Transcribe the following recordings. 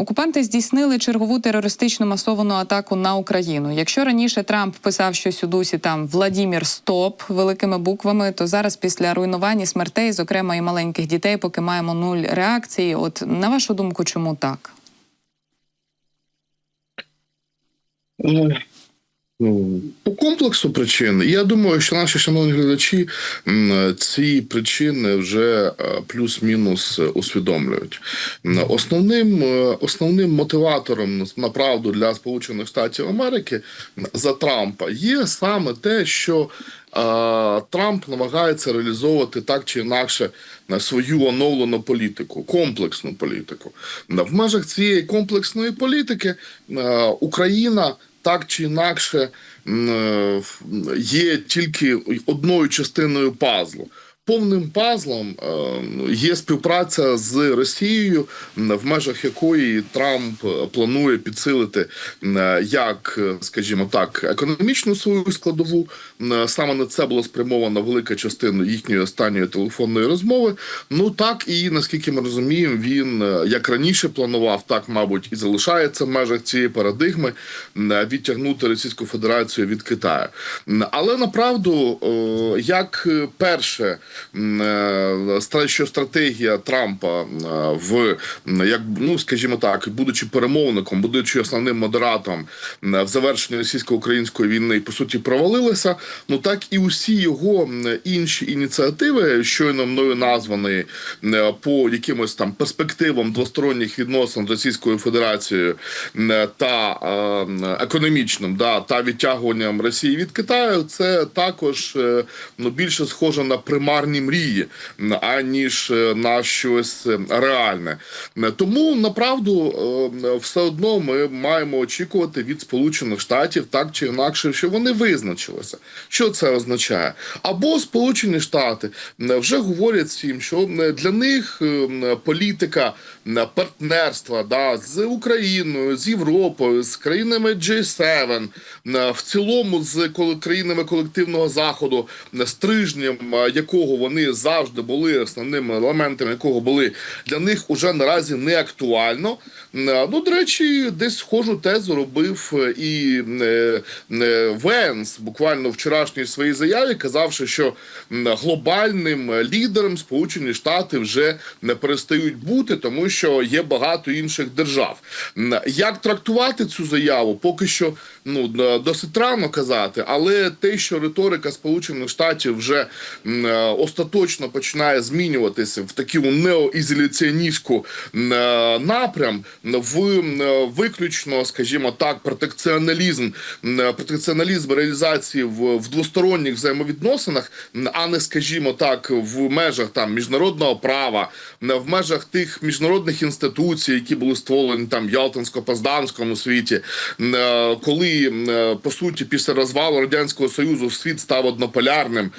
окупанти здійснили чергову терористичну масовану атаку на Україну. Якщо раніше Трамп писав щось у дусі там Владімір Стоп великими буквами, то зараз після руйнування смертей, зокрема і маленьких дітей, поки маємо нуль реакції. От на вашу думку, чому так? Ну, По комплексу причин. Я думаю, що наші шановні глядачі ці причини вже е, плюс-мінус усвідомлюють. Основним, е, основним мотиватором направду для Сполучених Штатів Америки за Трампа є саме те, що е, Трамп намагається реалізовувати так чи інакше свою оновлену політику, комплексну політику. В межах цієї комплексної політики Україна так чи інакше е, є тільки одною частиною пазлу. Повним пазлом е, є співпраця з Росією, в межах якої Трамп е, планує підсилити як, е, скажімо так, економічну свою складову. Саме на це була спрямована велика частина їхньої останньої телефонної розмови. Ну так і наскільки ми розуміємо, він як раніше планував, так мабуть і залишається в межах цієї парадигми відтягнути Російську Федерацію від Китаю. Але направду, як перше, що стратегія Трампа е, в як ну скажімо так, будучи перемовником, будучи основним модератором в завершенні російсько-української війни, по суті, провалилася. Ну так і усі його інші ініціативи, щойно мною названі по якимось там перспективам двосторонніх відносин з Російською Федерацією та е, економічним, да та відтягуванням Росії від Китаю, це також е, ну більше схоже на примарні мрії, аніж е, на щось е, реальне. Тому направду е, все одно ми маємо очікувати від Сполучених Штатів так чи інакше, що вони визначилися. Що це означає? Або Сполучені Штати вже говорять всім, що для них е, політика партнерства да, з Україною, з Європою, з країнами G7, м, в цілому з країнами колективного заходу, стрижнем е, якого вони завжди були основними елементами, якого були для них уже наразі не актуально. Ну, до речі, десь схожу тезу робив е, і е, е, Венс буквально вчорашній своїй заяві, казавши, що глобальним лідером Сполучені Штати вже не перестають бути, тому що є багато інших держав. Як трактувати цю заяву, поки що ну досить рано казати, але те, що риторика Сполучених Штатів вже е, остаточно починає змінюватися в таку неоізоляціоністську е, напрям в е, виключно, скажімо так, протекціоналізм, е, протекціоналізм реалізації в, в двосторонніх взаємовідносинах, а не, скажімо так, в межах там міжнародного права, в межах тих міжнародних інституцій, які були створені там Ялтинсько-Позданському світі, коли по суті після розвалу радянського союзу світ став однополярним,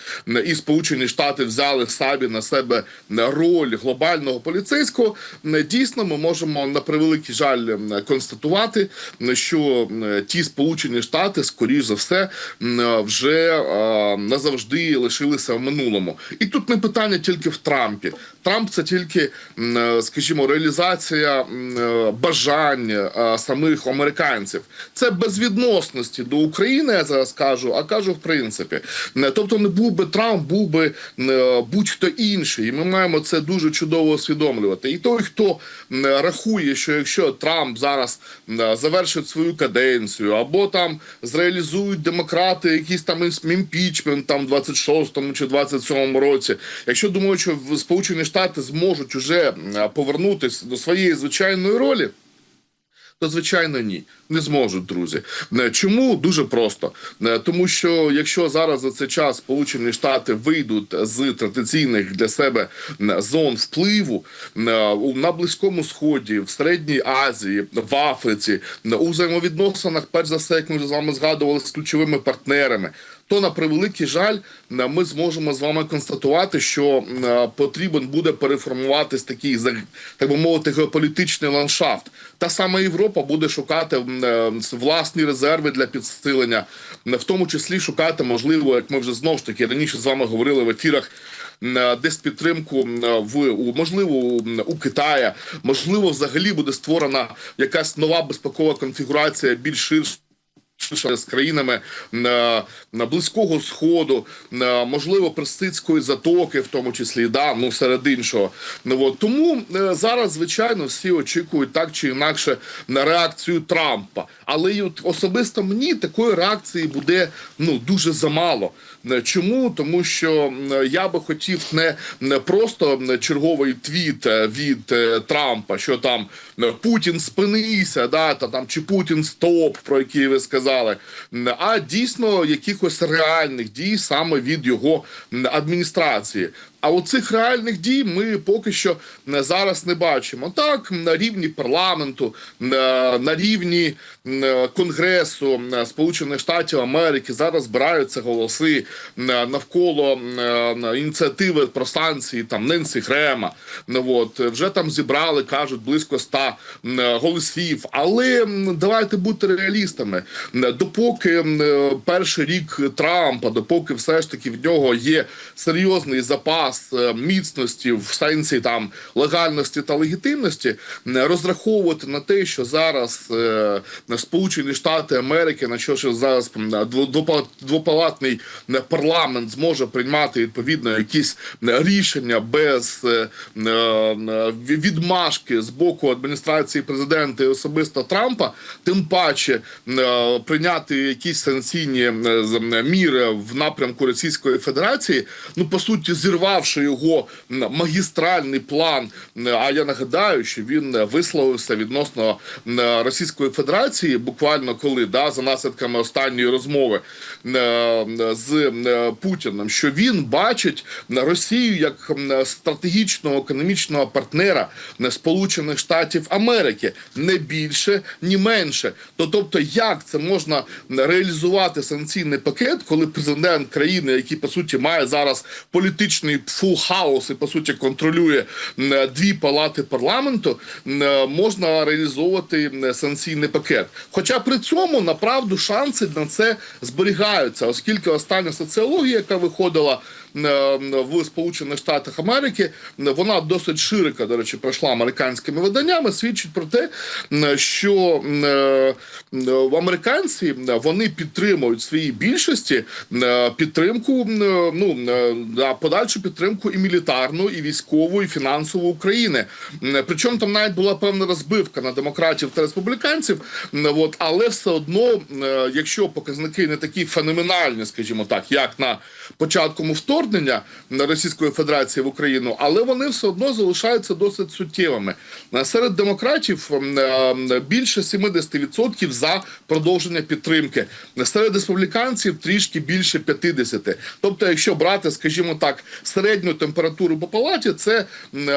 і Сполучені Штати взяли самі на себе роль глобального поліцейського. Дійсно, ми можемо на превеликий жаль констатувати, що ті Сполучені Штати, скоріш за все, вже назавжди лишилися в минулому. І тут не питання тільки в Трампі. Трамп це тільки, скажімо, реалізація бажань е, самих американців. Це безвідносності до України. Я зараз кажу, а кажу в принципі. Тобто, не був би Трамп, був би будь-хто інший, і ми маємо це дуже чудово усвідомлювати. І той, хто рахує, що якщо Трамп зараз завершить свою каденцію, або там зреалізують демократи якийсь там імпічмент там 26-му чи 27-му році, якщо думають, що Сполучені Штати зможуть уже м, повернутися до своєї звичайної ролі. То звичайно ні, не зможуть, друзі. Е, Чому дуже просто? Е, Тому що якщо зараз за цей час Сполучені Штати вийдуть з традиційних для себе зон впливу е, на близькому сході, в середній Азії, в Африці, у взаємовідносинах, перш за все, як ми вже з вами згадували, з ключовими партнерами. То на превеликий жаль, е, ми зможемо з вами констатувати, що е, потрібен буде переформуватись такий так би мовити геополітичний ландшафт. Та сама Європа буде шукати е, власні резерви для підсилення, в тому числі шукати можливо, як ми вже знову ж таки раніше з вами говорили в ефірах. десь підтримку в у, можливо у Китая, можливо, взагалі буде створена якась нова безпекова конфігурація більш ширша з країнами на, на близького сходу, на можливо персидської затоки, в тому числі да, ну серед іншого. Ну от тому е, зараз, звичайно, всі очікують так чи інакше на реакцію Трампа. Але й от особисто мені такої реакції буде ну дуже замало. Е, Чому? Тому що я би хотів не, не просто черговий твіт е, від е, Трампа, що там е, Путін спинися, да, та там чи Путін стоп, про який ви сказали, м, а дійсно якихось реальних дій саме від його адміністрації. А оцих реальних дій ми поки що е, зараз не бачимо. Так, на рівні парламенту, на, на рівні е, Конгресу е, Сполучених Штатів Америки зараз збираються голоси е, навколо е, ініціативи про санкції там Ненсі Грема. Ну, от, е, вже там зібрали, кажуть, близько 100 е, голосів. Але давайте бути реалістами. Е, Допоки е, перший рік Трампа, допоки все ж таки в нього є серйозний запас е, міцності в сенсі там легальності та легітимності, е, розраховувати на те, що зараз е, Сполучені Штати Америки, на що ж зараз двопалатний парламент зможе приймати відповідно якісь рішення без е, відмашки з боку адміністрації президента і особисто Трампа, тим паче прийняти якісь санкційні міри в напрямку Російської Федерації, ну по суті, зірвавши його магістральний план. А я нагадаю, що він висловився відносно Російської Федерації, буквально коли да за наслідками останньої розмови з Путіним, що він бачить Росію як стратегічного економічного партнера Сполучених Штатів Америки не більше, ні менше. То тобто, як це можна реалізувати санкційний пакет, коли президент країни, який по суті має зараз політичний фул хаус і по суті контролює м, дві палати парламенту, можна реалізовувати м, санкційний пакет. Хоча при цьому направду шанси на це зберігаються, оскільки остання соціологія, яка виходила е, в Сполучених Штатах Америки, вона досить широко, до речі, пройшла американськими виданнями, свідчить про те, що м, е, американці вони підтримують в своїй більшості е, підтримку е, ну е, да, подальшу підтримку і мілітарну, і військову, і фінансову України. Причому там навіть була певна розбивка на демократів та республіканців. От, але все одно, е, якщо показники не такі феноменальні, скажімо так, як на початку вторгнення на Російської Федерації в Україну, але вони все одно залишаються досить суттєвими. Серед демократів е, більше 70% за продовження підтримки. Серед республіканців трішки більше 50%. Тобто, якщо брати, скажімо так, середню температуру по палаті, це е,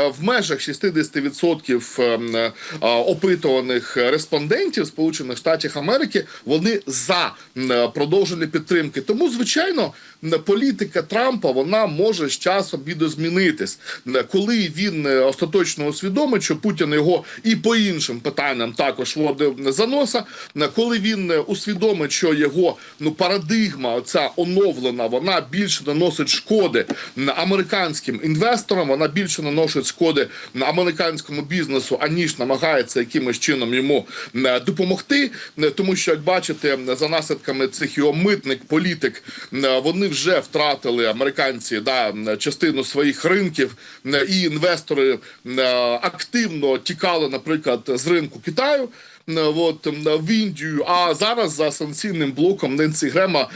в межах 60% м, е, опитуваних респондентів Сполучених Штатів Америки вони за продовження підтримки. Тому, звичайно, політика Трампа вона може з часом відозмінитись, М, коли він е, остаточно усвідомить, що Путін його і по іншим питанням також водив за носа. Коли він е, усвідомить, що його ну парадигма, оця оновлена, вона більше наносить шкоди американським інвесторам, вона більше наносить шкоди м, американському бізнесу, аніж намагається якимось чином йому допомогти. Тому що, як бачите, за наслідками цих його митник, політик, вони вже втратили американці да, частину своїх ринків, і інвестори активно тікали, наприклад, з ринку Китаю. м, От в Індію, а зараз за санкційним блоком Ненсі Грема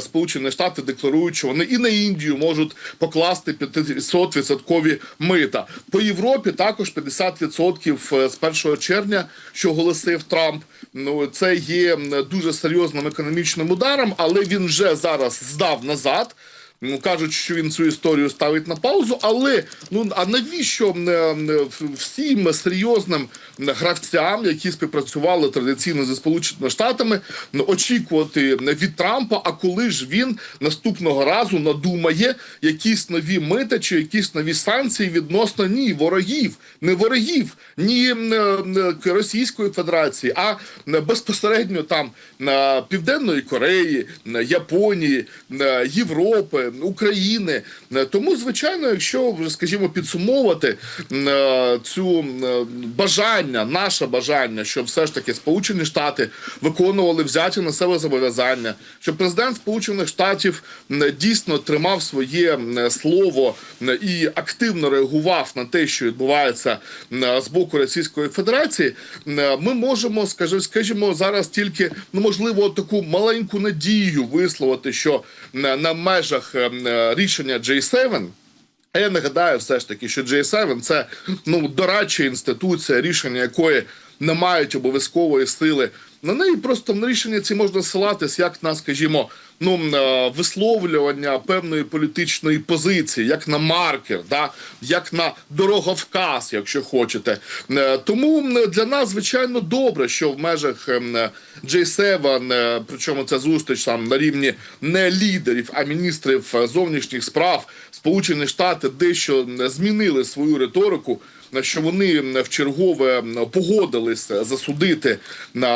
Сполучені Штати декларують, що вони і на Індію можуть покласти 500% мита. По Європі також 50% з 1 червня, що оголосив Трамп. Ну це є дуже серйозним економічним ударом, але він вже зараз здав назад. Ну, кажуть, що він цю історію ставить на паузу, але ну а навіщо м, м, всім серйозним гравцям, які співпрацювали традиційно зі Сполученими Штатами, очікувати від Трампа, а коли ж він наступного разу надумає якісь нові мита чи якісь нові санкції відносно ні ворогів, не ворогів, ні м, Російської Федерації, а безпосередньо там на Південної Кореї, Японії, Європи, України. Е, Тому, звичайно, якщо скажімо підсумовувати е, цю е, бажання, наше бажання, щоб все ж таки Сполучені Штати виконували взяті на себе зобов'язання, щоб президент Сполучених Штатів дійсно тримав своє слово і активно реагував на те, що відбувається з боку Російської Федерації, ми можемо, скажімо, скажімо, зараз тільки ну можливо таку маленьку надію висловити, що на межах рішення J7 а я нагадаю все ж таки, що J7 – це ну дорадча інституція, рішення якої не мають обов'язкової сили. На неї просто на рішення ці можна ссилатись як на, скажімо, ну е, висловлювання певної політичної позиції, як на маркер, да як на дороговказ, якщо хочете. Е, Тому для нас звичайно добре, що в межах ем, е, J7, е, причому ця зустріч там на рівні не лідерів, а міністрів зовнішніх справ Сполучені Штати дещо змінили свою риторику. Що вони в вчергове погодилися засудити на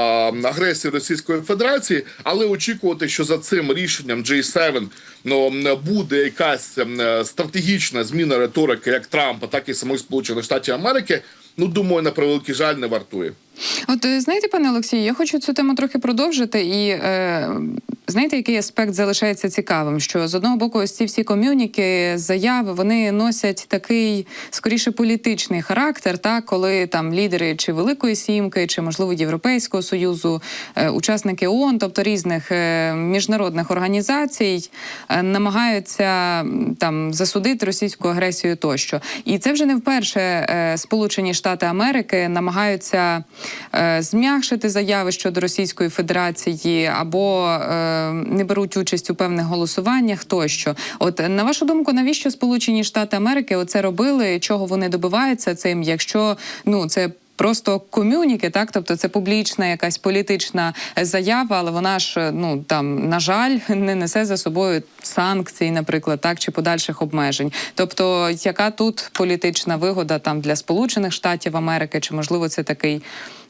агресію Російської Федерації, але очікувати, що за цим рішенням G7 ну, буде якась стратегічна зміна риторики як Трампа, так і самих Сполучених Штатів Америки. Ну думаю, на превеликий жаль не вартує. От е, знаєте, пане Олексію, я хочу цю тему трохи продовжити. І е, знаєте, який аспект залишається цікавим? Що з одного боку, ось ці всі ком'юніки, заяви, вони носять такий скоріше політичний характер, так коли там лідери чи Великої Сімки, чи можливо Європейського союзу, е, учасники ООН, тобто різних е, міжнародних організацій, е, намагаються там засудити російську агресію тощо. І це вже не вперше е, Сполучені Штати Америки намагаються зм'якшити заяви щодо Російської Федерації або е, не беруть участь у певних голосуваннях тощо. От е, на вашу думку, навіщо Сполучені Штати Америки оце робили? Чого вони добиваються цим? Якщо ну це. Просто комюніки, так, тобто це публічна якась політична заява, але вона ж ну там на жаль не несе за собою санкцій, наприклад, так чи подальших обмежень. Тобто, яка тут політична вигода там для Сполучених Штатів Америки, чи можливо це такий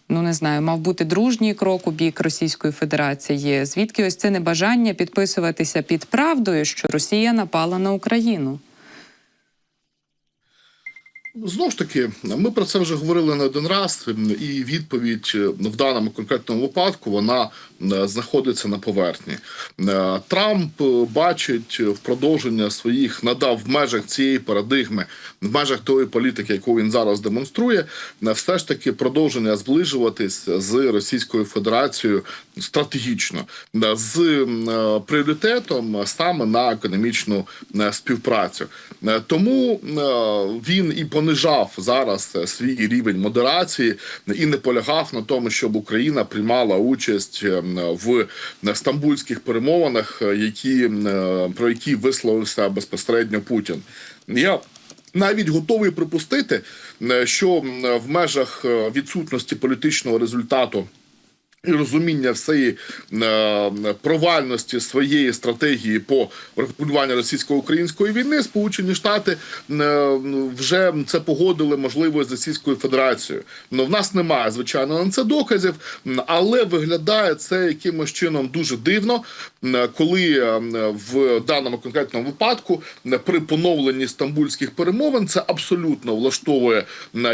ну не знаю, мав бути дружній крок у бік Російської Федерації. Звідки ось це небажання підписуватися під правдою, що Росія напала на Україну? Знову ж таки, ми про це вже говорили не один раз, і відповідь е, в даному конкретному випадку вона е, знаходиться на поверхні. Е, Трамп бачить в продовження своїх надав в межах цієї парадигми, в межах тої політики, яку він зараз демонструє, все ж таки продовження зближуватись з Російською Федерацією стратегічно з пріоритетом саме на економічну співпрацю. Тому він і понижав зараз е, свій рівень модерації і не полягав на тому, щоб Україна приймала участь е, в стамбульських перемовинах, е, які е, про які висловився безпосередньо Путін. Я навіть готовий припустити, е, що в межах е, відсутності політичного результату. І розуміння всієї е, провальності своєї стратегії по врегулюванню російсько-української війни, Сполучені Штати е, вже це погодили можливо з Російською Федерацією. Ну в нас немає звичайно на це доказів, але виглядає це якимось чином дуже дивно, коли е, в даному конкретному випадку при поновленні стамбульських перемовин це абсолютно влаштовує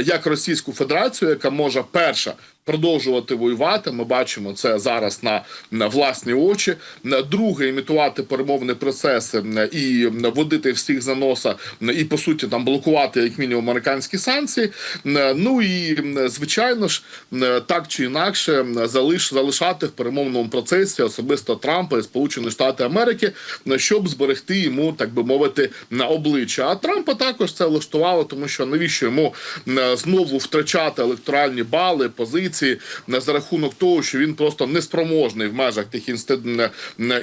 як Російську Федерацію, яка може перша продовжувати воювати. Ми бачимо це зараз на, на власні очі. Друге, імітувати перемовні процеси і водити всіх за носа і по суті там блокувати як мінімум американські санкції. Ну і звичайно ж, так чи інакше залиш залишати в перемовному процесі особисто Трампа і Сполучені Штати Америки, щоб зберегти йому, так би мовити, на обличчя. А Трампа також це влаштувало, тому що навіщо йому знову втрачати електоральні бали, позиції м, за рахунок того, що він просто неспроможний в межах тих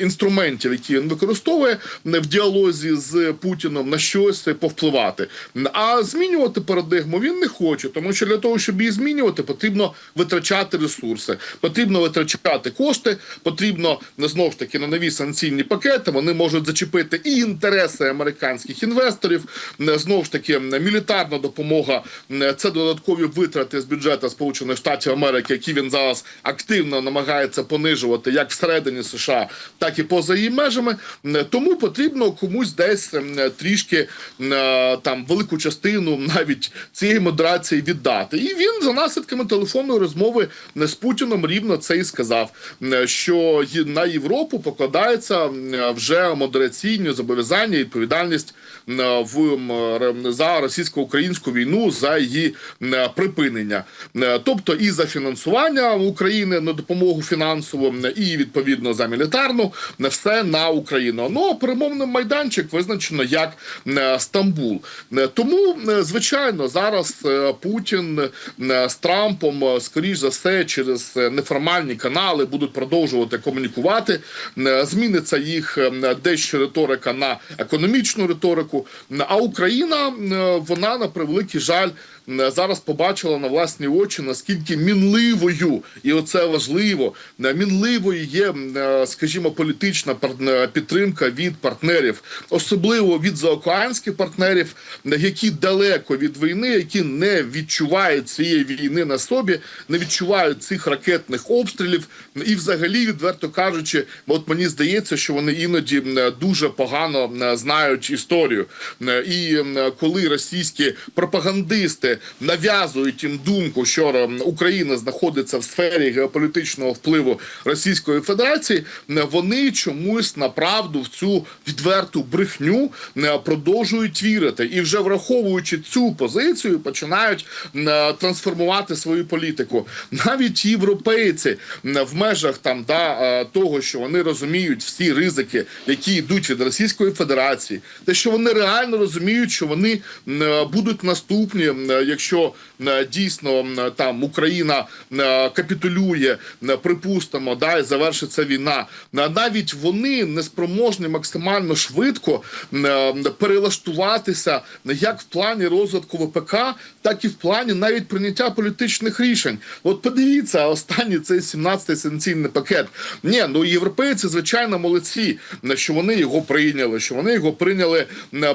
інструментів, які він використовує в діалозі з Путіном на щось повпливати. А змінювати парадигму він не хоче, тому що для того, щоб її змінювати, потрібно витрачати ресурси, потрібно витрачати кошти, потрібно знову ж таки на нові санкційні пакети. Вони можуть зачепити і інтереси американських інвесторів. М, Знову ж таки, мілітарна допомога це додаткові витрати з бюджету Сполучених Штатів Америки. Америки, які він зараз активно намагається понижувати як всередині США, так і поза її межами. Е, Тому потрібно комусь десь е, трішки е, там велику частину навіть цієї модерації віддати. І він за наслідками телефонної розмови з Путіном рівно це і сказав, що на Європу покладається вже модераційні зобов'язання і відповідальність в за російсько-українську війну за її припинення, тобто і за фінансування України на допомогу фінансову, і відповідно за мілітарну е, все на Україну. Ну перемовний майданчик визначено як е, Стамбул. Е, Тому, е, звичайно, зараз Путін з Трампом, скоріш за все, через неформальні канали будуть продовжувати комунікувати. Зміниться їх дещо риторика на економічну риторику. А Україна вона на превеликий жаль. Зараз побачила на власні очі, наскільки мінливою, і оце важливо, е, мінливою є, е, скажімо, політична е, підтримка від партнерів, особливо від заокеанських партнерів, які далеко від війни, які не відчувають цієї війни на собі, не відчувають цих ракетних обстрілів, і взагалі, відверто кажучи, от мені здається, що вони іноді дуже погано знають історію. І коли російські пропагандисти нав'язують їм думку, що Україна знаходиться в сфері геополітичного впливу Російської Федерації, вони чомусь направду в цю відверту брехню е, продовжують вірити і вже враховуючи цю позицію, починають трансформувати свою політику. Навіть європейці в межах там да е, того, що вони розуміють всі ризики, які йдуть від Російської Федерації, те, що вони реально розуміють, що вони будуть наступні, якщо дійсно е, там Україна е, капітулює, е, припустимо, да і завершиться війна. Навіть вони не спроможні максимально швидко перелаштуватися як в плані розвитку ВПК, так і в плані навіть прийняття політичних рішень. От подивіться, останній цей 17-й санкційний пакет. Ні, ну європейці, звичайно, молодці, що вони його прийняли, що вони його прийняли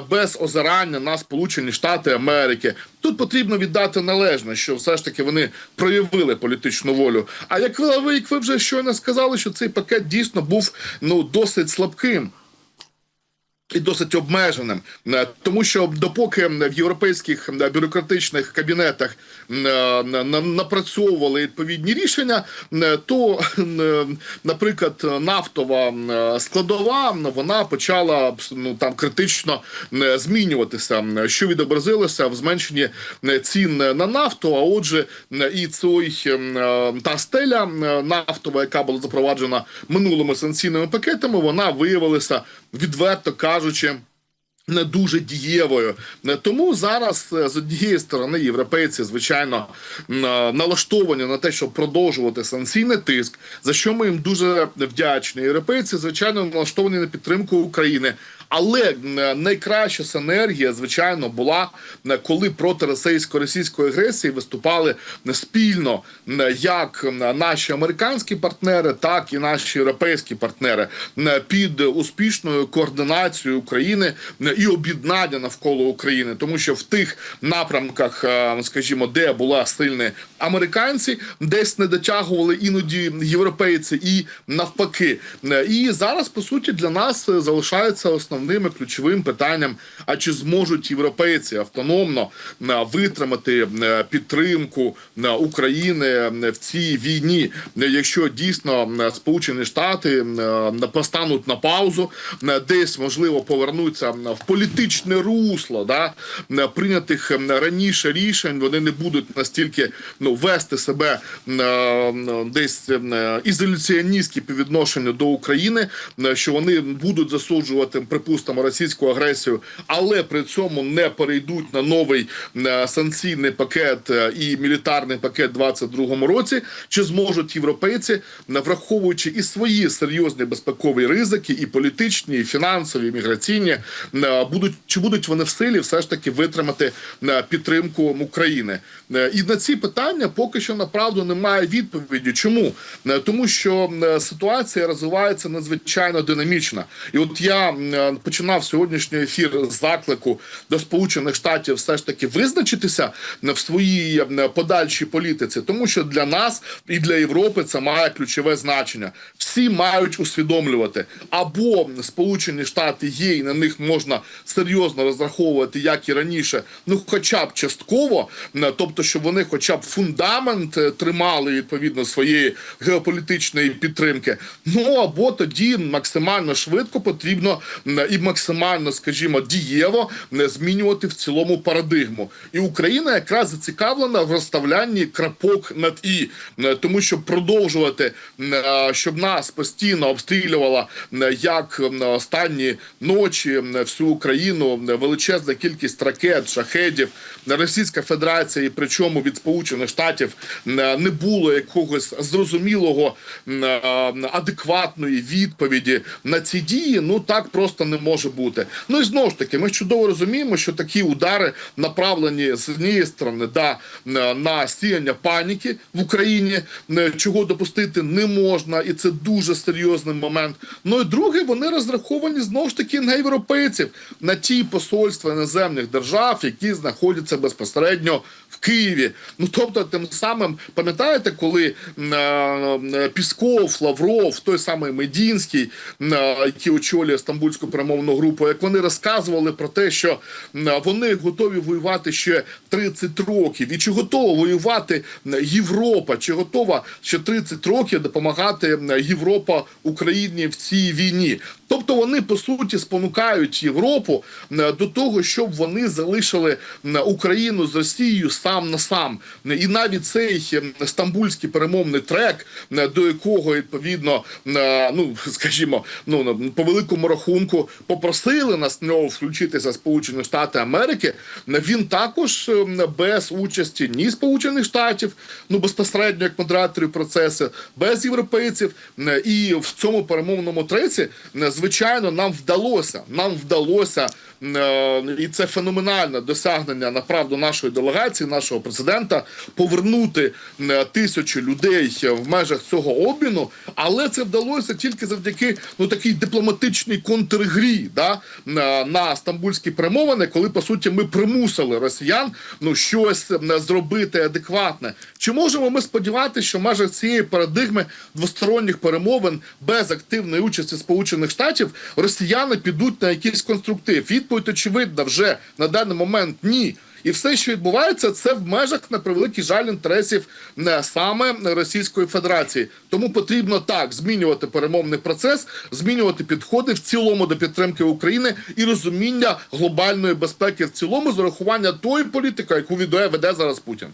без озирання на Сполучені Штати Америки. Тут потрібно віддати належне, що все ж таки вони проявили політичну волю. А як ви, як ви вже щойно сказали, що цей пакет дійсно був ну досить слабким. І досить обмеженим, Е, тому що допоки в європейських е, бюрократичних кабінетах е, на- на- напрацьовували відповідні рішення, то, наприклад, нафтова складова вона почала ну там критично змінюватися, що відобразилося в зменшенні цін на нафту. А отже, і цей та стеля нафтова, яка була запроваджена минулими санкційними пакетами, вона виявилася відверто кажучи. Не дуже дієвою, тому зараз е, з однієї сторони європейці, звичайно, е, налаштовані на те, щоб продовжувати санкційний тиск, за що ми їм дуже вдячні. Європейці, звичайно, налаштовані на підтримку України. Але е, найкраща синергія, звичайно, була е, коли проти російсько-російської агресії виступали е, спільно як наші американські партнери, так і наші європейські партнери під успішною координацією України і об'єднання навколо України, тому що в тих напрямках, скажімо, де була сильні американці, десь не дотягували іноді європейці, і навпаки. І зараз по суті для нас залишається основним і ключовим питанням: а чи зможуть європейці автономно е, витримати е, підтримку е, України в цій війні, якщо дійсно Сполучені Штати поставнуть на паузу, десь можливо повернуться в політичне русло, да прийнятих раніше рішень, вони не будуть настільки ну вести себе десь ізоляціоністські по відношенню до України, що вони будуть засуджувати, припустимо, російську агресію, але при цьому не перейдуть на новий е, санкційний пакет е, і мілітарний пакет у 2022 році. Чи зможуть європейці, е, враховуючи і свої серйозні безпекові ризики, і політичні, і фінансові, і міграційні, будуть чи будуть вони в силі все ж таки витримати підтримку України? І на ці питання поки що направду немає відповіді. Чому? Тому що ситуація розвивається надзвичайно динамічно. І от я починав сьогоднішній ефір з заклику до Сполучених Штатів все ж таки визначитися в своїй подальшій політиці, тому що для нас і для Європи це має ключове значення. Всі мають усвідомлювати або Сполучені Штати є, і на них можна серйозно розраховувати, як і раніше, ну хоча б частково, тобто, щоб вони, хоча б фундамент е, тримали відповідно своєї геополітичної підтримки. Ну або тоді максимально швидко потрібно і максимально, скажімо, дієво м, змінювати в цілому парадигму. І Україна якраз зацікавлена в розставлянні крапок над і, тому що продовжувати, е, щоб нас постійно обстрілювала як м, останні ночі всю Україну величезна кількість ракет, шахедів. Російська Федерація, і причому від Сполучених Штатів не було якогось зрозумілого е, адекватної відповіді на ці дії. Ну так просто не може бути. Ну і знову ж таки, ми чудово розуміємо, що такі удари направлені з однієї сторони да, на- сіяння паніки в Україні, е, чого допустити не можна, і це дуже серйозний момент. Ну і друге, вони розраховані знову ж таки на європейців, на ті посольства іноземних держав, які знаходяться безпосередньо в Києві. Ну тобто, тим самим пам'ятаєте, коли е, Пісков, Лавров, той самий Медінський, е, який очолює стамбульську перемовну групу, як вони розказували про те, що вони готові воювати ще 30 років, і чи готова воювати Європа, чи готова ще 30 років допомагати Європа Україні в цій війні. Тобто вони по суті спонукають Європу м, до того, щоб вони залишили Україну з Росією сам на сам. І навіть цей стамбульський перемовний трек, до якого відповідно, ну скажімо, ну по великому рахунку попросили нас нього включитися Сполучені Штати Америки. Він також без участі ні Сполучених Штатів, ну безпосередньо як модераторів процесу, без європейців. І в цьому перемовному треці, м, звичайно, нам вдалося. Нам вдалося, і це феноменальне досягнення направду нашої делегації, нашого президента, повернути тисячі людей в межах цього обміну. Але це вдалося тільки завдяки ну такій дипломатичній контргрі да, на, стамбульські перемовини, коли по суті ми примусили росіян ну щось зробити адекватне. Чи можемо ми сподіватися, що в межах цієї парадигми двосторонніх перемовин без активної участі Сполучених Штатів росіяни підуть на якийсь конструктив? Відповідь очевидна вже на даний момент ні. І все, що відбувається, це в межах на превеликий жаль інтересів не саме Російської Федерації. Тому потрібно так змінювати перемовний процес, змінювати підходи в цілому до підтримки України і розуміння глобальної безпеки в цілому з урахування тої політики, яку відує веде зараз Путін.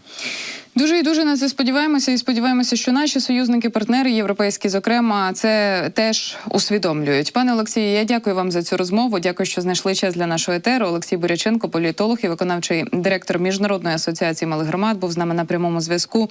Дуже і дуже на це сподіваємося, і сподіваємося, що наші союзники, партнери європейські, зокрема, це теж усвідомлюють. Пане Олексію, я дякую вам за цю розмову. Дякую, що знайшли час для нашого етеру. Олексій Буряченко, політолог і виконавчий директор міжнародної асоціації малих громад, був з нами на прямому зв'язку.